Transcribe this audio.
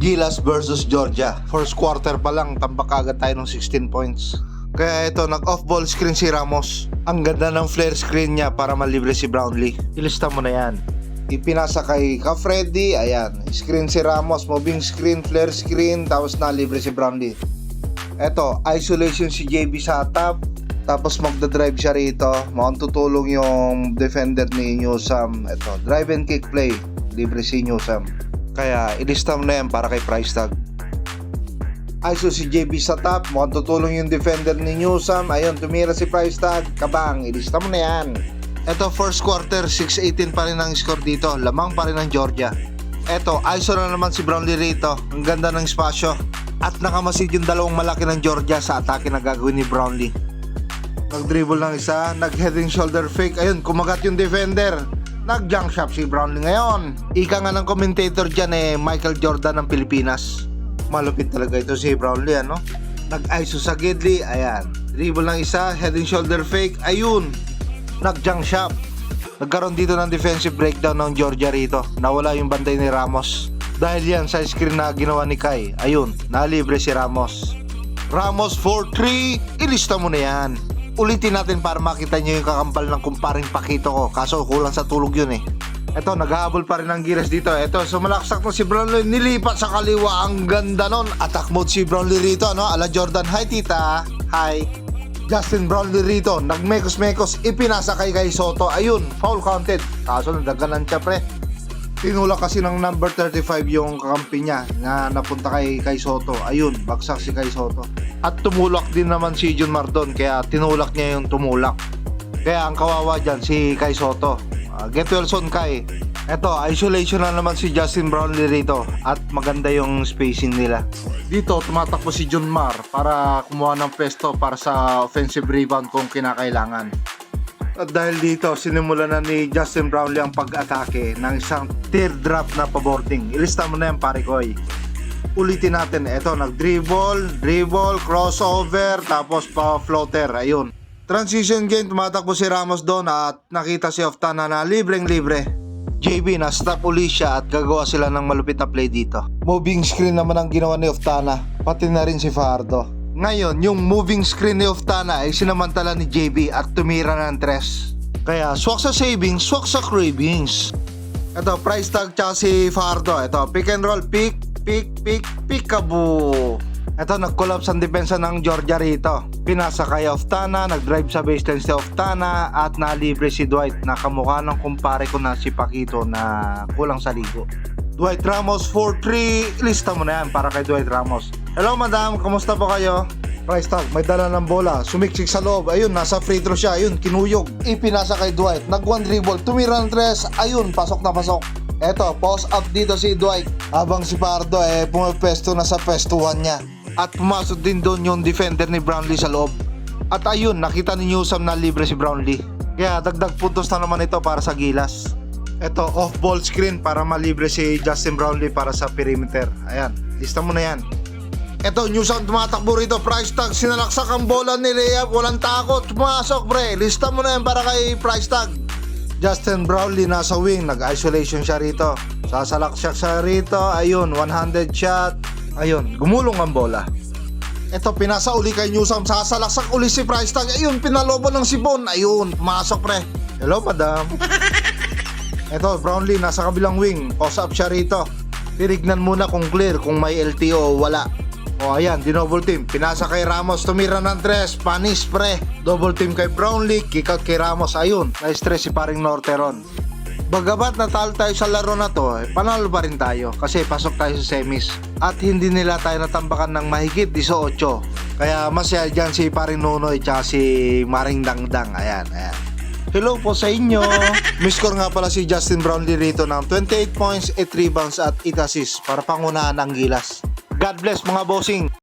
Gilas versus Georgia. First quarter pa lang, tambak agad tayo ng 16 points. Kaya ito, nag-off ball screen si Ramos. Ang ganda ng flare screen niya para malibre si Brownlee. Ilista mo na yan. Ipinasa kay Ka Freddy, ayan. Screen si Ramos, moving screen, flare screen, tapos nalibre si Brownlee. Eto, isolation si JB sa top. Tapos magda-drive siya rito. Mukhang tutulong yung defender ni Newsam. Eto, drive and kick play. Libre si Newsam. Kaya, ilista mo na yan para kay price tag. ISO si JB sa top. Mukhang tutulong yung defender ni Newsam. Ayun, tumira si price tag. Kabang, ilista mo na yan. Eto, first quarter, 6-18 pa rin ang score dito. Lamang pa rin ng Georgia. Eto, ISO na naman si Brownlee rito. Ang ganda ng espasyo. At nakamasid yung dalawang malaki ng Georgia sa atake na gagawin ni Brownlee. Nag-dribble ng isa, nag-head and shoulder fake. Ayun, kumagat yung defender. Nag-junk shot si Brownlee ngayon. Ika nga ng commentator dyan eh, Michael Jordan ng Pilipinas. Malupit talaga ito si Brownlee, ano? Nag-ISO sa Gidley, ayan. Dribble ng isa, head and shoulder fake. Ayun, nag-junk shot. Nagkaroon dito ng defensive breakdown ng Georgia rito. Nawala yung bantay ni Ramos. Dahil yan sa screen na ginawa ni Kai. Ayun, nalibre si Ramos. Ramos 4-3, ilista mo na yan. Ulitin natin para makita nyo yung kakambal ng kumparing pakito ko. Kaso kulang sa tulog yun eh. Eto, naghahabol pa rin ng giras dito. Eto, sumalaksak na si Brownlee. Nilipat sa kaliwa. Ang ganda nun. Attack mode si Brownlee rito, no? Ala Jordan. Hi, tita. Hi. Justin Brownlee rito. Nagmekos-mekos. Ipinasa kay Kay Soto. Ayun, foul counted. Kaso nagdaganan siya, pre. Tinulak kasi ng number 35 yung kakampi niya na napunta kay Kay Soto. Ayun, bagsak si Kay Soto. At tumulak din naman si Jun Mardon kaya tinulak niya yung tumulak. Kaya ang kawawa dyan si Kay Soto. Uh, get well soon Kay. Eto, isolation na naman si Justin Brownlee rito at maganda yung spacing nila. Dito, tumatakbo si John Mar para kumuha ng pesto para sa offensive rebound kung kinakailangan. At dahil dito, sinimula na ni Justin Brownlee ang pag-atake ng isang teardrop na paboarding. Ilista mo na yan, pare koy. Ulitin natin. Ito, nag-dribble, dribble, crossover, tapos pa-floater. Ayun. Transition game, tumatakbo si Ramos doon at nakita si Oftana na libreng-libre. JB, na-stop uli siya at gagawa sila ng malupit na play dito. Moving screen naman ang ginawa ni Oftana, pati na rin si Fardo. Ngayon, yung moving screen ni Oftana ay sinamantala ni JB at tumira ng tres. Kaya swak sa savings, swak sa cravings. Ito, price tag tsaka si Fardo. Ito, pick and roll, pick, pick, pick, peekaboo. Ito, nag-collapse ang depensa ng Georgia rito. Pinasa kay Oftana, nag-drive sa baseline si Oftana at nalibre si Dwight na kamukha ng kumpare ko na si Paquito na kulang sa ligo. Dwight Ramos 4-3, lista mo na yan para kay Dwight Ramos. Hello madam, kamusta po kayo? Price tag, may dala ng bola, sumiksik sa loob, ayun, nasa free throw siya, ayun, kinuyog. Ipinasa kay Dwight, nag one dribble, tumira ng tres, ayun, pasok na pasok. Eto, post up dito si Dwight. Habang si Pardo eh pumapesto na sa pestuhan niya. At pumasok din doon yung defender ni Brownlee sa loob. At ayun, nakita ni Newsam na libre si Brownlee. Kaya dagdag puntos na naman ito para sa Gilas. Ito, off-ball screen para malibre si Justin Brownlee para sa perimeter. Ayan, lista mo na yan. Ito, Newsam tumatakbo rito. Price tag, sinalaksak ang bola ni Rehab. Walang takot. Pumasok, pre. Lista mo na yan para kay price tag. Justin Brownlee nasa wing, nag-isolation siya rito. Sasalaksak siya rito, ayun, 100 shot. Ayun, gumulong ang bola. Ito, pinasa uli kay Newsam, sasalaksak uli si Price Tag. Ayun, pinalobo ng sibon. Ayun, pumasok pre. Hello, madam. Ito, Brownlee, nasa kabilang wing. Post up siya rito. Tinignan muna kung clear, kung may LTO o wala. O ayan, dinouble team. Pinasa kay Ramos, tumira ng tres, panis pre. Double team kay Brownlee, kick out kay Ramos. Ayun, na-stress si paring Norteron. Bagamat natalo tayo sa laro na to, eh, panalo pa rin tayo kasi pasok tayo sa semis. At hindi nila tayo natambakan ng mahigit 18. Kaya masaya dyan si paring Nunoy at si Maring Dangdang. Ayan, ayan. Hello po sa inyo. Miscore nga pala si Justin Brownlee rito ng 28 points, 8 rebounds at 8 assists para pangunahan ang gilas. God bless mga bossing.